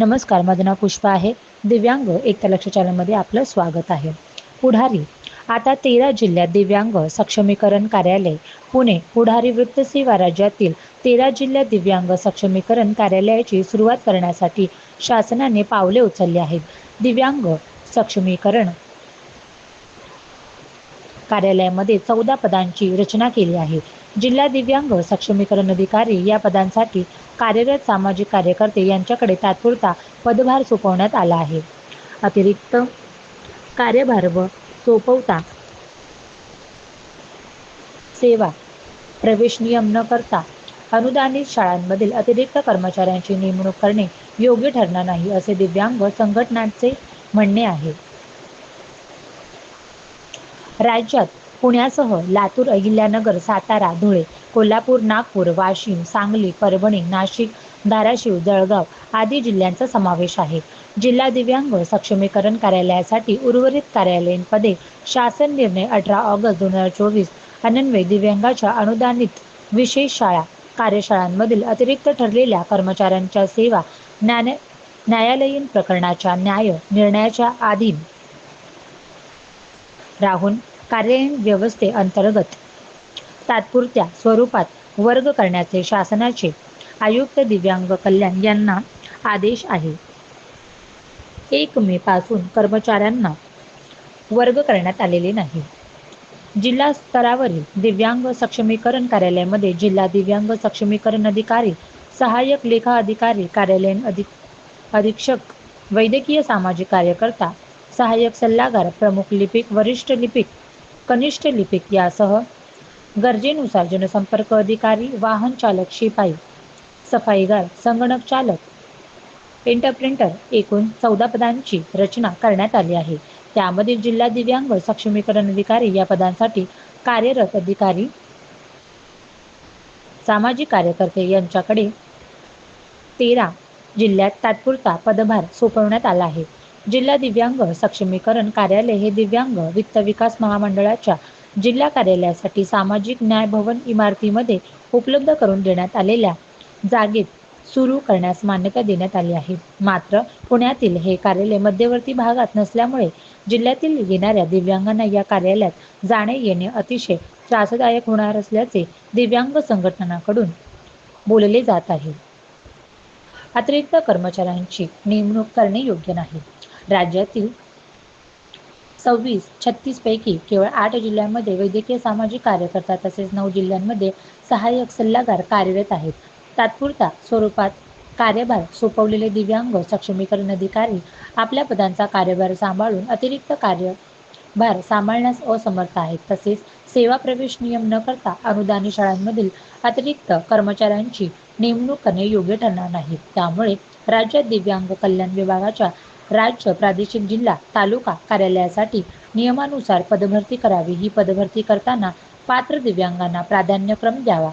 नमस्कार माझं नाव पुष्पा आहे. दिव्यांग एकता लक्ष चॅनलमध्ये आपलं स्वागत आहे. पुढारी आता तेरा जिल्ह्यात दिव्यांग सक्षमीकरण कार्यालय पुणे पुढारी वृत्तसेवा राज्यातील तेरा जिल्ह्यात दिव्यांग सक्षमीकरण कार्यालयाची सुरुवात करण्यासाठी शासनाने पावले उचलली आहेत. दिव्यांग सक्षमीकरण कार्यालयामध्ये चौदा पदांची रचना केली आहे. जिल्हा दिव्यांग सक्षमीकरण अधिकारी या पदांसाठी कार्यरत सामाजिक कार्यकर्ते यांच्याकडे तात्पुरता पदभार सोपवण्यात आला आहे. अतिरिक्त कार्यभार व सोपवता सेवा प्रवेश नियम न करता अनुदानित शाळांमधील अतिरिक्त कर्मचाऱ्यांची नेमणूक करणे योग्य ठरणार नाही असे दिव्यांग संघटनांचे म्हणणे आहे. राज्यात पुण्यासह लातूर अहिल्यानगर सातारा धुळे कोल्हापूर नागपूर वाशिम सांगली परभणी नाशिक धाराशिव जळगाव आदी जिल्ह्यांचा समावेश आहे. जिल्हा दिव्यांग सक्षमीकरण कार्यालयासाठी उर्वरित कार्यालयीन पदे शासन निर्णय अठरा ऑगस्ट दोन हजार चोवीस अन्वये दिव्यांगाच्या अनुदानित विशेष शाळा कार्यशाळांमधील अतिरिक्त ठरलेल्या कर्मचाऱ्यांच्या सेवा न्याय न्यायालयीन प्रकरणाच्या न्याय निर्णयाच्या अधीन राहून कार्यालयीन व्यवस्थेअंतर्गत तात्पुरत्या स्वरूपात वर्ग करण्याचे शासनाचे आयुक्त दिव्यांग कल्याण यांना आदेश आहे. एक मे पासून कर्मचाऱ्यांना वर्ग करण्यात आलेले नाही. जिल्हा स्तरावरील दिव्यांग सक्षमीकरण कार्यालयामध्ये जिल्हा दिव्यांग सक्षमीकरण अधिकारी सहाय्यक लेखा अधिकारी कार्यालयीन अधिक अधीक्षक वैद्यकीय सामाजिक कार्यकर्ता सहाय्यक सल्लागार प्रमुख लिपिक वरिष्ठ लिपिक कनिष्ठ लिपिक यासह गरजेनुसार जनसंपर्क अधिकारी वाहन चालक शिपाई सफाईगार संगणक चालक इंटरप्रिंटर एकूण चौदा पदांची रचना करण्यात आली आहे. त्यामध्ये जिल्हा दिव्यांग सक्षमीकरण अधिकारी या पदांसाठी कार्यरत अधिकारी सामाजिक कार्यकर्ते यांच्याकडे तेरा जिल्ह्यात तात्पुरता पदभार सोपवण्यात आला आहे. जिल्हा दिव्यांग सक्षमीकरण कार्यालय हे दिव्यांग वित्त विकास महामंडळाच्या जिल्हा कार्यालयासाठी सामाजिक न्याय भवन इमारतीमध्ये उपलब्ध करून देण्यात आलेल्या जागेत सुरू करण्यास मान्यता देण्यात आली आहे. मात्र पुण्यातील हे कार्यालय मध्यवर्ती भागात नसल्यामुळे जिल्ह्यातील येणाऱ्या दिव्यांगांना या कार्यालयात जाणे येणे अतिशय त्रासदायक होणार असल्याचे दिव्यांग संघटनांकडून बोलले जात आहे. अतिरिक्त कर्मचाऱ्यांची नेमणूक करणे योग्य नाही. राज्यातील सव्वीस छत्तीस पैकी केवळ आठ जिल्ह्यांमध्ये वैद्यकीय सामाजिक कार्यकर्ता तसेच नऊ जिल्ह्यांमध्ये सहाय्यक सल्लागार कार्यरत आहेत. तात्पुरता स्वरूपात कार्यभार सोपवलेले दिव्यांग सक्षमीकरण अधिकारी आपल्या पदांचा कार्यभार सांभाळून अतिरिक्त कार्यभार सांभाळण्यास असमर्थ आहेत. तसेच सेवा प्रवेश नियम न करता अनुदानित शाळांमधील अतिरिक्त कर्मचाऱ्यांची नेमणूक करणे योग्य ठरणार नाही. त्यामुळे राज्यात दिव्यांग कल्याण विभागाच्या राज्य प्रादेशिक जिल्हा तालुका कार्यालयासाठी नियमानुसार पदभरती करावी. ही पदभरती करताना पात्र दिव्यांगांना प्राधान्यक्रम द्यावा.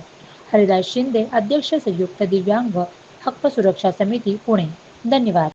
हरिदास शिंदे अध्यक्ष संयुक्त दिव्यांग हक्क सुरक्षा समिती पुणे. धन्यवाद.